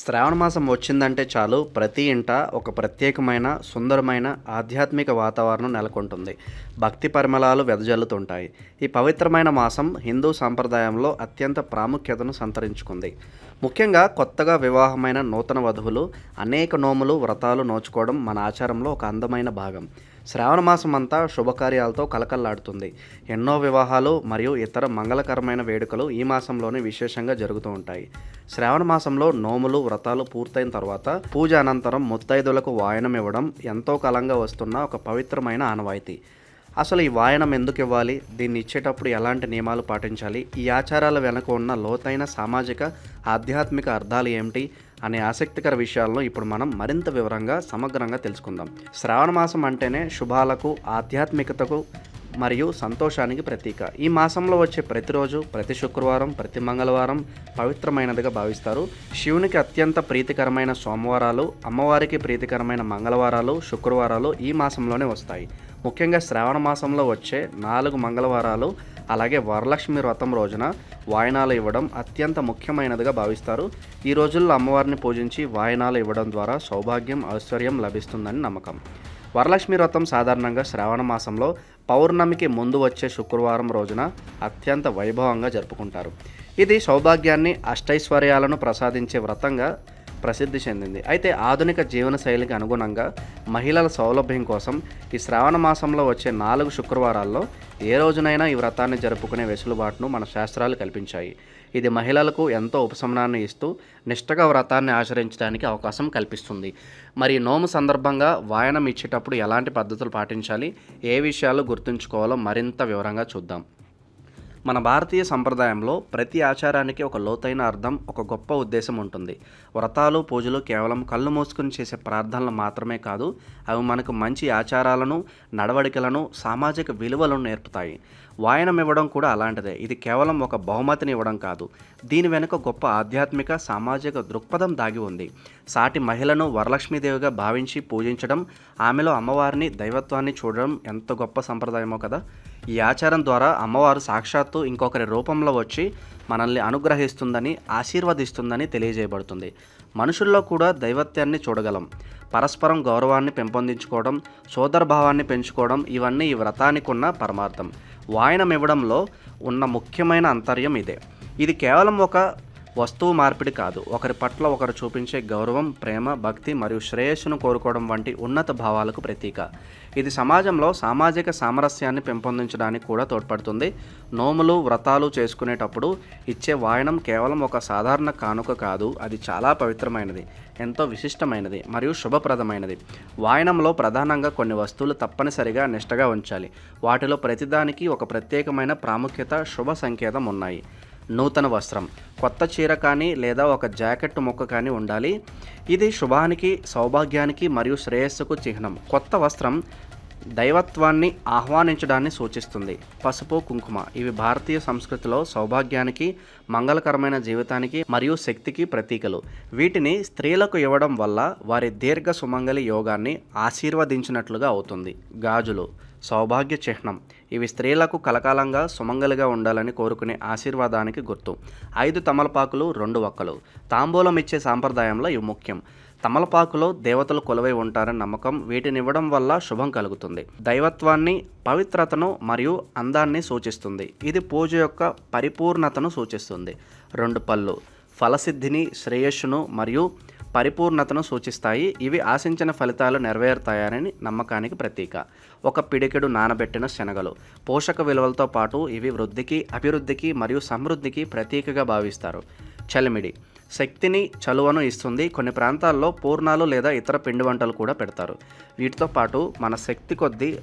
శ్రావణ మాసం వచ్చిందంటే చాలు ప్రతి ఇంట ఒక ప్రత్యేకమైన సుందరమైన ఆధ్యాత్మిక వాతావరణం నెలకొంటుంది. భక్తి పరిమళాలు వెదజల్లుతుంటాయి. ఈ పవిత్రమైన మాసం హిందూ సాంప్రదాయంలో అత్యంత ప్రాముఖ్యతను సంతరించుకుంది. ముఖ్యంగా కొత్తగా వివాహమైన నూతన వధువులు అనేక నోములు వ్రతాలు నోచుకోవడం మన ఆచారంలో ఒక అందమైన భాగం. శ్రావణ మాసం అంతా శుభకార్యాలతో కలకల్లాడుతుంది. ఎన్నో వివాహాలు మరియు ఇతర మంగళకరమైన వేడుకలు ఈ మాసంలోనే విశేషంగా జరుగుతూ ఉంటాయి. శ్రావణ మాసంలో నోములు వ్రతాలు పూర్తయిన తర్వాత పూజ అనంతరం ముత్తైదులకు వాయనం ఇవ్వడం ఎంతో కాలంగా వస్తున్న ఒక పవిత్రమైన ఆనవాయితీ. అసలు ఈ వాయనం ఎందుకు ఇవ్వాలి? దీన్ని ఇచ్చేటప్పుడు ఎలాంటి నియమాలు పాటించాలి? ఈ ఆచారాల వెనుక ఉన్న లోతైన సామాజిక ఆధ్యాత్మిక అర్థాలు ఏమిటి? అనే ఆసక్తికర విషయాలను ఇప్పుడు మనం మరింత వివరంగా సమగ్రంగా తెలుసుకుందాం. శ్రావణ మాసం అంటేనే శుభాలకు ఆధ్యాత్మికతకు మరియు సంతోషానికి ప్రతీక. ఈ మాసంలో వచ్చే ప్రతిరోజు ప్రతి శుక్రవారం ప్రతి మంగళవారం పవిత్రమైనదిగా భావిస్తారు. శివునికి అత్యంత ప్రీతికరమైన సోమవారాలు అమ్మవారికి ప్రీతికరమైన మంగళవారాలు శుక్రవారాలు ఈ మాసంలోనే వస్తాయి. ముఖ్యంగా శ్రావణ మాసంలో వచ్చే నాలుగు మంగళవారాలు అలాగే వరలక్ష్మి వ్రతం రోజున వాయనాలు ఇవ్వడం అత్యంత ముఖ్యమైనదిగా భావిస్తారు. ఈ రోజుల్లో అమ్మవారిని పూజించి వాయనాలు ఇవ్వడం ద్వారా సౌభాగ్యం ఐశ్వర్యం లభిస్తుందని నమ్మకం. వరలక్ష్మి వ్రతం సాధారణంగా శ్రావణ మాసంలో పౌర్ణమికి ముందు వచ్చే శుక్రవారం రోజున అత్యంత వైభవంగా జరుపుకుంటారు. ఇది సౌభాగ్యాన్ని అష్టైశ్వర్యాలను ప్రసాదించే వ్రతంగా ప్రసిద్ధి చెందింది. అయితే ఆధునిక జీవన శైలికి అనుగుణంగా మహిళల సౌలభ్యం కోసం ఈ శ్రావణ మాసంలో వచ్చే నాలుగు శుక్రవారాల్లో ఏ రోజునైనా ఈ వ్రతాన్ని జరుపుకునే వెసులుబాటును మన శాస్త్రాలు కల్పించాయి. ఇది మహిళలకు ఎంతో ఉపశమనాన్ని ఇస్తూ నిష్టగా వ్రతాన్ని ఆచరించడానికి అవకాశం కల్పిస్తుంది. మరి నోము సందర్భంగా వాయనం ఇచ్చేటప్పుడు ఎలాంటి పద్ధతులు పాటించాలి? ఏ విషయాలు గుర్తుంచుకోవాలో మరింత వివరంగా చూద్దాం. మన భారతీయ సంప్రదాయంలో ప్రతి ఆచారానికి ఒక లోతైన అర్థం ఒక గొప్ప ఉద్దేశం ఉంటుంది. వ్రతాలు పూజలు కేవలం కళ్ళు మూసుకుని చేసే ప్రార్థనలు మాత్రమే కాదు అవి మనకు మంచి ఆచారాలను నడవడికలను సామాజిక విలువలను నేర్పుతాయి. వాయనం ఇవ్వడం కూడా అలాంటిదే. ఇది కేవలం ఒక బహుమతిని ఇవ్వడం కాదు. దీని వెనుక గొప్ప ఆధ్యాత్మిక సామాజిక దృక్పథం దాగి ఉంది. సాటి మహిళను వరలక్ష్మీదేవిగా భావించి పూజించడం ఆమెలో అమ్మవారిని దైవత్వాన్ని చూడడం ఎంత గొప్ప సంప్రదాయమో కదా! ఈ ఆచారం ద్వారా అమ్మవారు సాక్షాత్తు ఇంకొకరి రూపంలో వచ్చి మనల్ని అనుగ్రహిస్తుందని ఆశీర్వదిస్తుందని తెలియజేయబడుతుంది. మనుషుల్లో కూడా దైవత్యాన్ని చూడగలం. పరస్పరం గౌరవాన్ని పెంపొందించుకోవడం సోదరభావాన్ని పెంచుకోవడం ఇవన్నీ ఈ వ్రతానికి ఉన్న పరమార్థం. వాయనం ఇవ్వడంలో ఉన్న ముఖ్యమైన అంతర్యం ఇదే. ఇది కేవలం ఒక వస్తువు మార్పిడి కాదు. ఒకరి పట్ల ఒకరు చూపించే గౌరవం ప్రేమ భక్తి మరియు శ్రేయస్సును కోరుకోవడం వంటి ఉన్నత భావాలకు ప్రతీక. ఇది సమాజంలో సామాజిక సామరస్యాన్ని పెంపొందించడానికి కూడా తోడ్పడుతుంది. నోములు వ్రతాలు చేసుకునేటప్పుడు ఇచ్చే వాయనం కేవలం ఒక సాధారణ కానుక కాదు. అది చాలా పవిత్రమైనది ఎంతో విశిష్టమైనది మరియు శుభప్రదమైనది. వాయనంలో ప్రధానంగా కొన్ని వస్తువులు తప్పనిసరిగా నిష్టగా ఉంచాలి. వాటిలో ప్రతిదానికి ఒక ప్రత్యేకమైన ప్రాముఖ్యత శుభ సంకేతం ఉన్నాయి. నూతన వస్త్రం. కొత్త చీర కానీ లేదా ఒక జాకెట్ ముక్క కానీ ఉండాలి. ఇది శుభానికి సౌభాగ్యానికి మరియు శ్రేయస్సుకు చిహ్నం. కొత్త వస్త్రం దైవత్వాన్ని ఆహ్వానించడాన్ని సూచిస్తుంది. పసుపు కుంకుమ ఇవి భారతీయ సంస్కృతిలో సౌభాగ్యానికి మంగళకరమైన జీవితానికి మరియు శక్తికి ప్రతీకలు. వీటిని స్త్రీలకు ఇవ్వడం వల్ల వారి దీర్ఘ సుమంగలి యోగాన్ని ఆశీర్వదించినట్లుగా అవుతుంది. గాజులు సౌభాగ్య చిహ్నం ఇవి స్త్రీలకు కలకాలంగా సుమంగలిగా ఉండాలని కోరుకునే ఆశీర్వాదానికి గుర్తు. ఐదు తమలపాకులు రెండు ఒక్కలు తాంబూలం ఇచ్చే సాంప్రదాయంలో ఇవి ముఖ్యం. తమలపాకులో దేవతలు కొలువై ఉంటారని నమ్మకం వీటిని ఇవ్వడం వల్ల శుభం కలుగుతుంది. దైవత్వాన్ని పవిత్రతను మరియు అందాన్ని సూచిస్తుంది. ఇది పూజ యొక్క పరిపూర్ణతను సూచిస్తుంది. రెండు పళ్ళు. ఫలసిద్ధిని శ్రేయస్సును మరియు పరిపూర్ణతను సూచిస్తాయి. ఇవి ఆశించిన ఫలితాలు నెరవేరుతాయని నమ్మకానికి ప్రతీక. ఒక పిడికెడు నానబెట్టిన శనగలు. పోషక విలువలతో పాటు ఇవి వృద్ధికి అభివృద్ధికి మరియు సమృద్ధికి ప్రతీకగా భావిస్తారు. చలిమిడి. శక్తిని చలువను ఇస్తుంది. కొన్ని ప్రాంతాల్లో పూర్ణాలు లేదా ఇతర పిండి వంటలు కూడా పెడతారు. వీటితో పాటు మన శక్తి కొద్దీ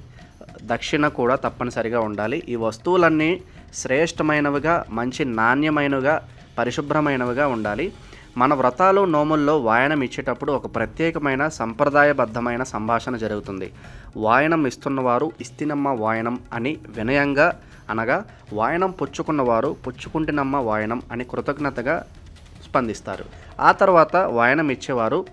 దక్షిణ కూడా తప్పనిసరిగా ఉండాలి. ఈ వస్తువులన్నీ శ్రేష్టమైనవిగా మంచి నాణ్యమైనవిగా పరిశుభ్రమైనవిగా ఉండాలి. మన వ్రతాలు నోముల్లో వాయనం ఇచ్చేటప్పుడు ఒక ప్రత్యేకమైన సంప్రదాయబద్ధమైన సంభాషణ జరుగుతుంది. వాయనం ఇస్తున్నవారు ఇస్తినమ్మ వాయనం అని వినయంగా అనగా వాయనం పుచ్చుకున్నవారు పుచ్చుకుంటున్నమ్మ వాయనం అని కృతజ్ఞతగా స్పందిస్తారు. ఆ తర్వాత వాయనం ఇచ్చేవారు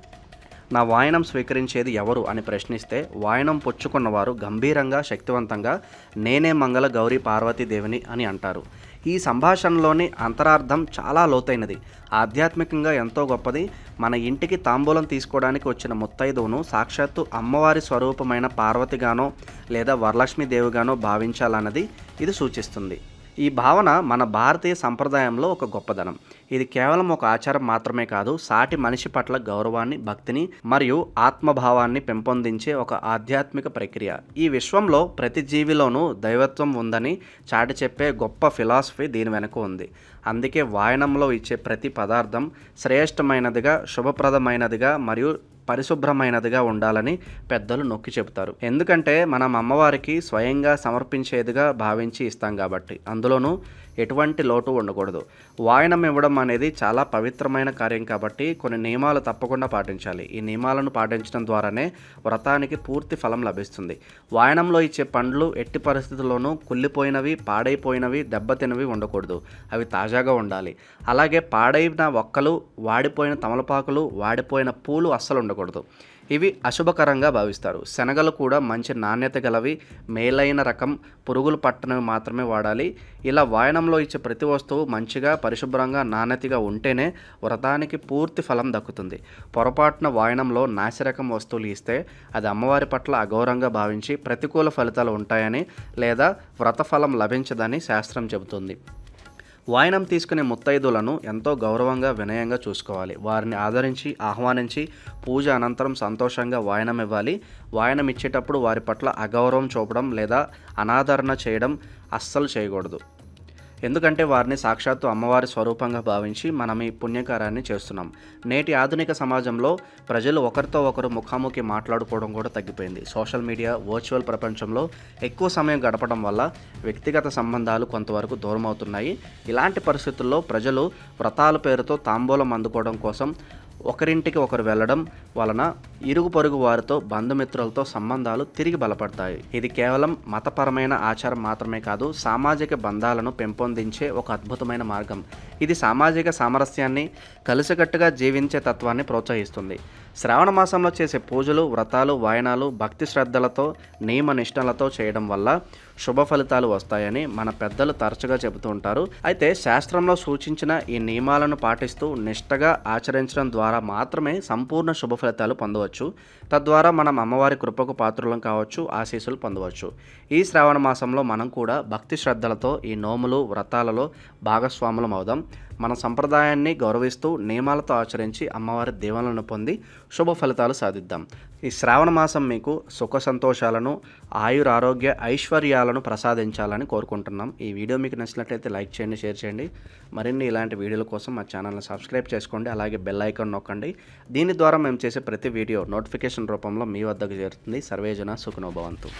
నా వాయనం స్వీకరించేది ఎవరు? అని ప్రశ్నిస్తే వాయనం పుచ్చుకున్నవారు గంభీరంగా శక్తివంతంగా నేనే మంగళ గౌరీ పార్వతీదేవిని అని అంటారు. ఈ సంభాషణలోని అంతరార్థం చాలా లోతైనది. ఆధ్యాత్మికంగా ఎంతో గొప్పది. మన ఇంటికి తాంబూలం తీసుకోవడానికి వచ్చిన ముత్తైదువును సాక్షాత్తు అమ్మవారి స్వరూపమైన పార్వతిగానో లేదా వరలక్ష్మీదేవిగానో భావించాలన్నది ఇది సూచిస్తుంది. ఈ భావన మన భారతీయ సంప్రదాయంలో ఒక గొప్పదనం. ఇది కేవలం ఒక ఆచారం మాత్రమే కాదు సాటి మనిషి పట్ల గౌరవాన్ని భక్తిని మరియు ఆత్మభావాన్ని పెంపొందించే ఒక ఆధ్యాత్మిక ప్రక్రియ. ఈ విశ్వంలో ప్రతి జీవిలోనూ దైవత్వం ఉందని చాటి చెప్పే గొప్ప ఫిలాసఫీ దీని వెనుక ఉంది. అందుకే వాయనంలో ఇచ్చే ప్రతి పదార్థం శ్రేష్టమైనదిగా శుభప్రదమైనదిగా మరియు పరిశుభ్రమైనదిగా ఉండాలని పెద్దలు నొక్కి చెబుతారు. ఎందుకంటే మనం అమ్మవారికి స్వయంగా సమర్పించేదిగా భావించి ఇస్తాం కాబట్టి. అందులోనూ ఎటువంటి లోటు ఉండకూడదు. వాయనం ఇవ్వడం అనేది చాలా పవిత్రమైన కార్యం కాబట్టి కొన్ని నియమాలు తప్పకుండా పాటించాలి. ఈ నియమాలను పాటించడం ద్వారానే వ్రతానికి పూర్తి ఫలం లభిస్తుంది. వాయనంలో ఇచ్చే పండ్లు ఎట్టి పరిస్థితుల్లోనూ కుళ్ళిపోయినవి పాడైపోయినవి దెబ్బతినవి ఉండకూడదు. అవి తాజాగా ఉండాలి. అలాగే పాడైన ఒక్కలు వాడిపోయిన తమలపాకులు వాడిపోయిన పూలు అస్సలు ఉండకూడదు. ఇవి అశుభకరంగా భావిస్తారు. శనగలు కూడా మంచి నాణ్యత గలవి మేలైన రకం పురుగులు పట్టనవి మాత్రమే వాడాలి. ఇలా వాయనంలో ఇచ్చే ప్రతి వస్తువు మంచిగా పరిశుభ్రంగా నాణ్యతగా ఉంటేనే వ్రతానికి పూర్తి ఫలం దక్కుతుంది. పొరపాటున వాయనంలో నాసిరకం వస్తువులు ఇస్తే అది అమ్మవారి పట్ల అగౌరవంగా భావించి ప్రతికూల ఫలితాలు ఉంటాయని లేదా వ్రత ఫలం లభించదని శాస్త్రం చెబుతుంది. వాయనం తీసుకునే ముత్తైదులను ఎంతో గౌరవంగా వినయంగా చూసుకోవాలి. వారిని ఆదరించి ఆహ్వానించి పూజ అనంతరం సంతోషంగా వాయనం ఇవ్వాలి. వాయనం ఇచ్చేటప్పుడు వారి పట్ల అగౌరవం చూపడం లేదా అనాదరణ చేయడం అస్సలు చేయకూడదు. ఎందుకంటే వారిని సాక్షాత్తు అమ్మవారి స్వరూపంగా భావించి మనం ఈ పుణ్యకార్యాన్ని చేస్తున్నాం. నేటి ఆధునిక సమాజంలో ప్రజలు ఒకరితో ఒకరు ముఖాముఖి మాట్లాడుకోవడం కూడా తగ్గిపోయింది. సోషల్ మీడియా వర్చువల్ ప్రపంచంలో ఎక్కువ సమయం గడపడం వల్ల వ్యక్తిగత సంబంధాలు కొంతవరకు దూరం అవుతున్నాయి ఇలాంటి పరిస్థితుల్లో ప్రజలు వ్రతాల పేరుతో తాంబూలం అందుకోవడం కోసం ఒకరింటికి ఒకరు వెళ్ళడం వలన ఇరుగు పొరుగు వారితో బంధుమిత్రులతో సంబంధాలు తిరిగి బలపడతాయి. ఇది కేవలం మతపరమైన ఆచారం మాత్రమే కాదు సామాజిక బంధాలను పెంపొందించే ఒక అద్భుతమైన మార్గం. ఇది సామాజిక సామరస్యాన్ని కలిసికట్టుగా జీవించే తత్వాన్ని ప్రోత్సహిస్తుంది. శ్రావణ మాసంలో చేసే పూజలు వ్రతాలు వాయనాలు భక్తి శ్రద్ధలతో నియమ నిష్టలతో చేయడం వల్ల శుభ ఫలితాలు వస్తాయని మన పెద్దలు తరచుగా చెబుతూ ఉంటారు. అయితే శాస్త్రంలో సూచించిన ఈ నియమాలను పాటిస్తూ నిష్టగా ఆచరించడం ద్వారా ద్వారా మాత్రమే సంపూర్ణ శుభ ఫలితాలు పొందవచ్చు. తద్వారా మనం అమ్మవారి కృపకు పాత్రులం కావచ్చు ఆశీస్సులు పొందవచ్చు. ఈ శ్రావణ మాసంలో మనం కూడా భక్తి శ్రద్ధలతో ఈ నోములు వ్రతాలలో భాగస్వాములం అవుదాం. మన సంప్రదాయాన్ని గౌరవిస్తూ నియమాలతో ఆచరించి అమ్మవారి దీవెనలను పొంది శుభ ఫలితాలు సాధిద్దాం. ఈ శ్రావణ మాసం మీకు సుఖ సంతోషాలను ఆయుర ఆరోగ్య ఐశ్వర్యాలను ప్రసాదించాలని కోరుకుంటున్నాం. ఈ వీడియో మీకు నచ్చినట్లయితే లైక్ చేయండి షేర్ చేయండి. మరిన్ని ఇలాంటి వీడియోల కోసం మా ఛానల్ని సబ్స్క్రైబ్ చేసుకోండి అలాగే బెల్ ఐకాన్ నొక్కండి. దీని ద్వారా మేము చేసే ప్రతి వీడియో నోటిఫికేషన్ రూపంలో మీ వద్దకు చేరుతుంది. సర్వేజన సుఖనోభవంతు